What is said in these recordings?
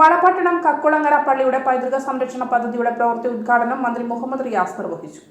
വളപട്ടണം കക്കുളങ്ങര പള്ളിയുടെ പൈതൃക സംരക്ഷണ പദ്ധതിയുടെ പ്രവൃത്തി ഉദ്ഘാടനം മന്ത്രി മുഹമ്മദ് റിയാസ് നിർവഹിച്ചു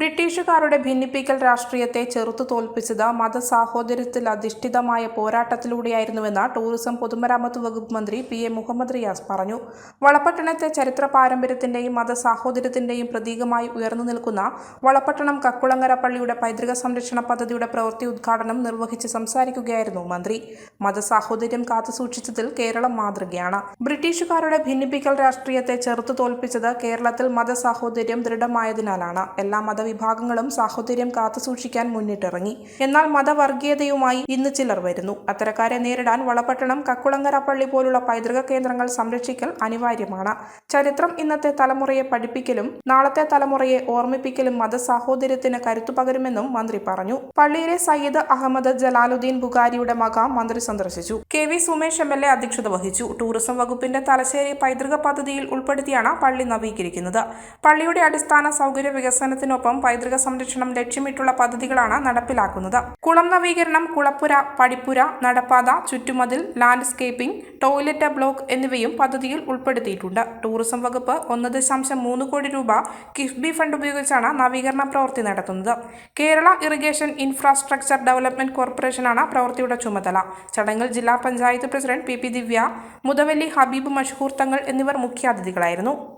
ബ്രിട്ടീഷുകാരുടെ ഭിന്നിപ്പിക്കൽ രാഷ്ട്രീയത്തെ ചെറുത്തു തോൽപ്പിച്ചത് മതസാഹോദര്യത്തിൽ അധിഷ്ഠിതമായ പോരാട്ടത്തിലൂടെയായിരുന്നുവെന്ന് ടൂറിസം പൊതുമരാമത്ത് വകുപ്പ് മന്ത്രി പി എ മുഹമ്മദ് റിയാസ് പറഞ്ഞു. വളപട്ടണത്തെ ചരിത്ര പാരമ്പര്യത്തിന്റെയും മതസാഹോദര്യത്തിന്റെയും പ്രതീകമായി ഉയർന്നു നിൽക്കുന്ന വളപട്ടണം കക്കുളങ്ങര പള്ളിയുടെ പൈതൃക സംരക്ഷണ പദ്ധതിയുടെ പ്രവൃത്തി ഉദ്ഘാടനം നിർവഹിച്ച് സംസാരിക്കുകയായിരുന്നു മന്ത്രി. മതസാഹോദര്യം കാത്തുസൂക്ഷിച്ചതിൽ കേരളം മാതൃകയാണ്. ബ്രിട്ടീഷുകാരുടെ ഭിന്നിപ്പിക്കൽ രാഷ്ട്രീയത്തെ ചെറുത്തു തോൽപ്പിച്ചത് കേരളത്തിൽ മതസാഹോദര്യം ദൃഢമായതിനാലാണ്. എല്ലാ മതവിഭാഗങ്ങളും സാഹോദര്യം കാത്തുസൂക്ഷിക്കാൻ മുന്നിട്ടിറങ്ങി. എന്നാൽ മതവർഗീയതയുമായി ഇന്ന് ചിലർ വരുന്നു. അത്തരക്കാരെ നേരിടാൻ വളപട്ടണം കക്കുളങ്ങര പള്ളി പോലുള്ള പൈതൃക കേന്ദ്രങ്ങൾ സംരക്ഷിക്കൽ അനിവാര്യമാണ്. ചരിത്രം ഇന്നത്തെ തലമുറയെ പഠിപ്പിക്കലും നാളത്തെ തലമുറയെ ഓർമ്മിപ്പിക്കലും മതസാഹോദര്യത്തിന് കരുത്തു പകരുമെന്നും മന്ത്രി പറഞ്ഞു. പള്ളിയിലെ സയ്യിദ് അഹമ്മദ് ജലാലുദ്ദീൻ ബുഖാരിയുടെ മകാം മന്ത്രി സന്ദർശിച്ചു. K V Sumesh M L A അധ്യക്ഷത വഹിച്ചു. ടൂറിസം വകുപ്പിന്റെ തലശ്ശേരി പൈതൃക പദ്ധതിയിൽ ഉൾപ്പെടുത്തിയാണ് പള്ളി നവീകരിക്കുന്നത്. പള്ളിയുടെ അടിസ്ഥാന സൗകര്യ വികസനത്തിനൊപ്പം പൈതൃക സംരക്ഷണം ലക്ഷ്യമിട്ടുള്ള പദ്ധതികളാണ് നടപ്പിലാക്കുന്നത്. കുളം നവീകരണം കുളപ്പുര പടിപ്പുര നടപ്പാത ചുറ്റുമതിൽ ലാൻഡ്സ്കേപ്പിംഗ് ടോയ്ലറ്റ് ബ്ലോക്ക് എന്നിവയും പദ്ധതിയിൽ ഉൾപ്പെടുത്തിയിട്ടുണ്ട്. ടൂറിസം വകുപ്പ് ഒന്ന് ദശാംശം മൂന്ന് കോടി രൂപ കിഫ്ബി ഫണ്ട് ഉപയോഗിച്ചാണ് നവീകരണ പ്രവൃത്തി നടത്തുന്നത്. കേരള ഇറിഗേഷൻ ഇൻഫ്രാസ്ട്രക്ചർ ഡെവലപ്മെന്റ് കോർപ്പറേഷനാണ് പ്രവൃത്തിയുടെ ചുമതല. ചടങ്ങിൽ ജില്ലാ panchayat president P P Divya മുതവല്ലി Habib Mashhoor Thangal എന്നിവർ മുഖ്യാതിഥികളായിരുന്നു.